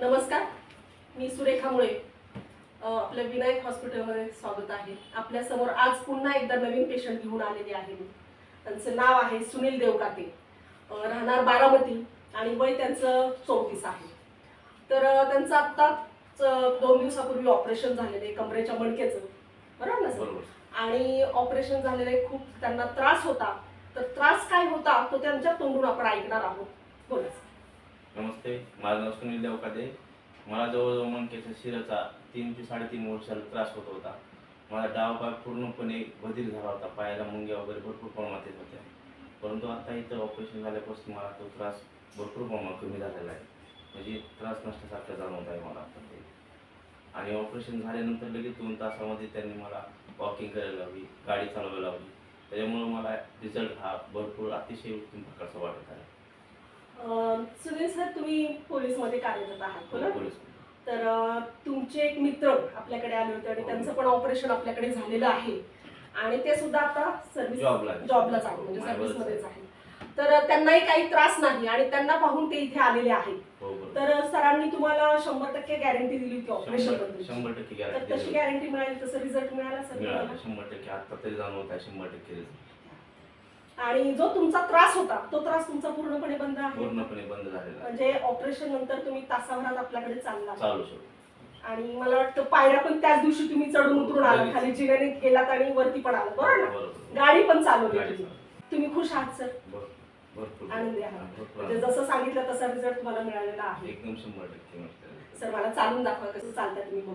नमस्कार. मी सुरेखा मुळे आपल्या विनायक हॉस्पिटलमध्ये स्वागत आहे. आपल्यासमोर आज पुन्हा एकदा नवीन पेशंट घेऊन आलेले आहे मी. त्यांचं नाव आहे सुनील देवकाते राहणार बारामती आणि वय त्यांचं चौतीस आहे. तर त्यांचं आत्ताच दोन दिवसापूर्वी ऑपरेशन झालेलं आहे कमरेच्या मणक्याचं बरोबर ना सर? आणि ऑपरेशन झालेलं आहे खूप त्यांना त्रास होता. तर त्रास काय होता तो त्यांच्या तोंडून आपण ऐकणार आहोत. बोला. नमस्ते माझं नाव सुनील देवकाते मला जवळजवळ मणक्याच्या शिराचा तीन ते साडेतीन वर्षाला त्रास होत होता. माझा डाव पाय पूर्णपणे बधीर झाला होता. पायाला मुंग्या वगैरे भरपूर प्रमाणात येत होत्या. परंतु आता इथं ऑपरेशन झाल्यापासून मला तो त्रास भरपूर प्रमाणात कमी झालेला आहे. म्हणजे त्रास नसल्यासारखा जाणवत आहे मला आता ते. आणि ऑपरेशन झाल्यानंतर लगेच दोन तासामध्ये त्यांनी मला वॉकिंग करायला लावली गाडी चालवायला लावली. त्याच्यामुळं मला रिझल्ट हा भरपूर अतिशय उत्तम प्रकारचा वाटत आहे. सुनील सर तुम्ही पोलीसमध्ये कार्यरत आहात बरोबर पोलीस. तर तुमचे एक मित्र आपल्याकडे आले होते आणि हो. त्यांचं पण ऑपरेशन आपल्याकडे झालेलं आहे. आणि ते सुद्धा आता सर्व्हिस. जॉबलाच आहे म्हणजे सर्व्हिसमध्येच आहे. तर त्यांनाही काही त्रास नाही आणि त्यांना पाहून ते इथे आलेले आहेत. हो तर सरांनी तुम्हाला शंभर टक्के गॅरंटी दिली होती ऑपरेशन शंभर टक्के गॅरंटी तशी गॅरंटी मिळाली तसं रिझल्ट मिळाला सर? शंभर टक्के. आता तरी जाणवत आहे शंभर टक्के. आणि जो तुमचा त्रास होता तो त्रास तुमचा पूर्णपणे बंद आहे? पूर्णपणे बंद झालेला आहे. म्हणजे ऑपरेशन नंतर तुम्ही तासाभरात आपल्याकडे चालला. चालू शकतो. आणि मला वाटतं पायऱ्या पण त्याच दिवशी तुम्ही चढून उतरून आला. खाली जिन्याने गेलात आणि वरती पण आला. बरोबर ना? बरोबर. गाडी पण चालवली गाडी तुम्ही. खुश आहात सर? भर- भरपूर. आनंदी आहात. हा, भरपूर म्हणजे आनंद. जसं सांगितलं तसा रिझल्ट तुम्हाला मिळालेला आहे. एकदम शंभर टक्के मस्त आहे. सर मला चालून दाखवा कसं चालतं तुम्ही बघू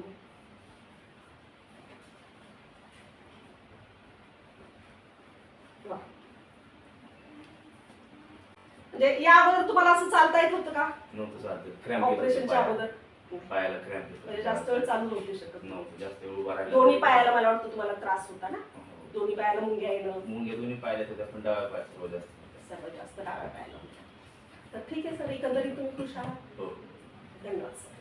म्हणजे या अगोदर तुम्हाला असं चालता येत होतं का? नव्हतं चालत. क्रॅम्प ऑपरेशनच्या पायाला. अगोदर? पायाला क्रॅम्प म्हणजे. जास्त वेळ चालू नव्हते शकत. नव्हतं. जास्त वेळ उभा राहिला दोन्ही पायाला मला वाटतं तुम्हाला त्रास होता ना? हो. दोन्ही पायाला मुंग्या येणं मुंग्या दोन्ही पायाला होत्या पण डाव्या पायात सर्व जास्त डाव्या पायाला होत्या तर ठीक आहे सर. एकंदरीत तुम्ही खुश आहात? हो. धन्यवाद सर.